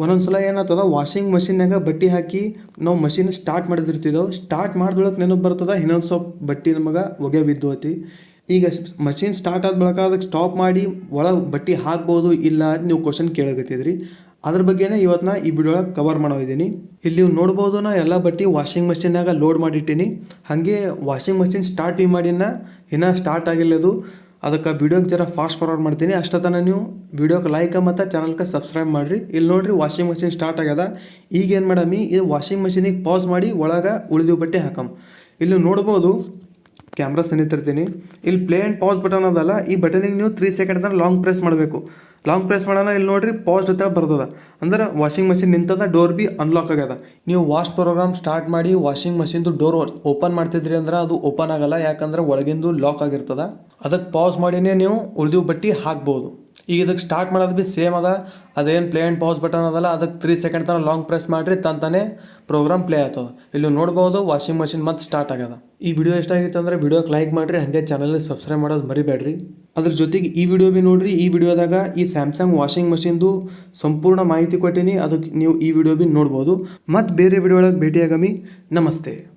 ಒಂದೊಂದು ಸಲ ಏನಾಗ್ತದ ವಾಷಿಂಗ್ ಮಷಿನ್ನಾಗ ಬಟ್ಟೆ ಹಾಕಿ ನಾವು ಮಷಿನ್ ಸ್ಟಾರ್ಟ್ ಮಾಡಿದಿರ್ತಿದ್ದೆವು. ಸ್ಟಾರ್ಟ್ ಮಾಡ್ದೊಳಗೆ ನೆನಪು ಬರ್ತದ, ಇನ್ನೊಂದು ಸ್ವಲ್ಪ ಬಟ್ಟೆ ನಮಗೆ ಒಗೆ ಬಿದ್ದು ಐತಿ ಈಗ ಮಷಿನ್ ಸ್ಟಾರ್ಟ್ ಆದ ಬಳಿಕ ಅದಕ್ಕೆ ಸ್ಟಾಪ್ ಮಾಡಿ ಒಳಗೆ ಬಟ್ಟೆ ಹಾಕ್ಬೋದು ಇಲ್ಲ ಅಂತ ನೀವು ಕ್ವಶನ್ ಕೇಳಕತ್ತಿದ್ರಿ. ಅದ್ರ ಬಗ್ಗೆನೇ ಇವತ್ತು ನಾ ಈ ವಿಡಿಯೋ ಕವರ್ ಮಾಡಿದ್ದೀನಿ ಇಲ್ಲಿ ನೀವು ನೋಡ್ಬೋದು, ನಾ ಎಲ್ಲ ಬಟ್ಟೆ ವಾಷಿಂಗ್ ಮಷಿನ್ನಾಗ ಲೋಡ್ ಮಾಡಿಟ್ಟಿನಿ. ಹಾಗೆ ವಾಷಿಂಗ್ ಮಷಿನ್ ಸ್ಟಾರ್ಟ್ ಭೀ ಮಾಡಿನ ಇನ್ನೂ ಸ್ಟಾರ್ಟ್ ಆಗಿಲ್ಲ ಅದು ಅದಕ್ಕೆ ವೀಡಿಯೋಗೆ ಜರ ಫಾಸ್ಟ್ ಫಾರ್ವರ್ಡ್ ಮಾಡ್ತೀನಿ. ಅಷ್ಟತನ ನೀವು ವೀಡಿಯೋಗೆ ಲೈಕ್ ಮತ್ತು ಚಾನಲ್ಗೆ ಸಬ್ಸ್ಕ್ರೈಬ್ ಮಾಡಿರಿ. ಇಲ್ಲಿ ನೋಡಿರಿ ವಾಷಿಂಗ್ ಮಷಿನ್ ಸ್ಟಾರ್ಟ್ ಆಗ್ಯದ. ಈಗೇನು ಮಾಡಮಿ? ಇದು ವಾಷಿಂಗ್ ಮಷಿನಿಗೆ ಪಾಸ್ ಮಾಡಿ ಒಳಗೆ ಉಳಿದು ಬಟ್ಟೆ ಹಾಕಮ್. ಇಲ್ಲಿ ನೋಡ್ಬೋದು ಕ್ಯಾಮ್ರಾ ಸನಿತಿರ್ತೀನಿ. ಇಲ್ಲಿ ಪ್ಲೇ ಆ್ಯಂಡ್ ಪಾಸ್ ಬಟನ್ ಅದಲ್ಲ. ಈ ಬಟನಿಗೆ ನೀವು ತ್ರೀ ಸೆಕೆಂಡ್ ತನಕ ಲಾಂಗ್ ಪ್ರೆಸ್ ಮಾಡಬೇಕು. ಲಾಂಗ್ ಪ್ರೆಸ್ ಮಾಡೋಣ ಇಲ್ಲಿ ನೋಡ್ರಿ ಪಾಸ್ ಅಂತ ಬರ್ತದ. ಅಂದ್ರೆ ವಾಷಿಂಗ್ ಮಷಿನ್ ನಿಂತದ ಡೋರ್ ಬಿ ಅನ್ಲಾಕ್ ಆಗ್ಯದ. ನೀವು ವಾಶ್ ಪ್ರೋಗ್ರಾಮ್ ಸ್ಟಾರ್ಟ್ ಮಾಡಿ ವಾಷಿಂಗ್ ಮಷಿನ್ದು ಡೋರ್ ಓಪನ್ ಮಾಡ್ತಿದ್ರಿ ಅಂದ್ರೆ ಅದು ಓಪನ್ ಆಗಲ್ಲ. ಯಾಕಂದ್ರೆ ಒಳಗಿಂದು ಲಾಕ್ ಆಗಿರ್ತದ. ಅದಕ್ಕೆ ಪಾಸ್ ಮಾಡಿನೇ ನೀವು ಉಳಿದು ಬಟ್ಟಿ ಹಾಕ್ಬೋದು. ಈಗ ಇದಕ್ಕೆ ಸ್ಟಾರ್ಟ್ ಮಾಡೋದು ಬಿ ಸೇಮ್ ಅದ. ಅದೇನು ಪ್ಲೇ ಆ್ಯಂಡ್ ಪಾಸ್ ಬಟನ್ ಅದಲ್ಲ, ಅದಕ್ಕೆ ತ್ರೀ ಸೆಕೆಂಡ್ ತನಕ ಲಾಂಗ್ ಪ್ರೆಸ್ ಮಾಡಿರಿ ತಂತಾನೆ ಪ್ರೋಗ್ರಾಮ್ ಪ್ಲೇ ಆಯ್ತದ ಇಲ್ಲಿ ನೋಡ್ಬೋದು ವಾಷಿಂಗ್ ಮಷಿನ್ ಮತ್ತೆ ಸ್ಟಾರ್ಟ್ ಆಗ್ಯದ. ಈ ವಿಡಿಯೋ ಇಷ್ಟ ಆಗಿತ್ತು ಅಂದ್ರೆ ವಿಡಿಯೋಗೆ ಲೈಕ್ ಮಾಡಿರಿ, ಹಾಗೆ ಚಾನಲ್ಗೆ ಸಬ್ಸ್ಕ್ರೈಬ್ ಮಾಡೋದು ಮರಿಬೇಡ್ರಿ ಅದ್ರ ಜೊತೆಗೆ ಈ ವಿಡಿಯೋ ಬಿ ನೋಡಿರಿ, ಈ ವಿಡಿಯೋದಾಗ ಈ ಸ್ಯಾಮ್ಸಂಗ್ ವಾಷಿಂಗ್ ಮಷಿನ್ದು ಸಂಪೂರ್ಣ ಮಾಹಿತಿ ಕೊಟ್ಟಿನಿ, ಅದಕ್ಕೆ ನೀವು ಈ ವಿಡಿಯೋ ಬಿ ನೋಡ್ಬೋದು. ಮತ್ತು ಬೇರೆ ವಿಡಿಯೋ ಒಳಗೆ ಭೇಟಿಯಾಗಮಿ. ನಮಸ್ತೆ.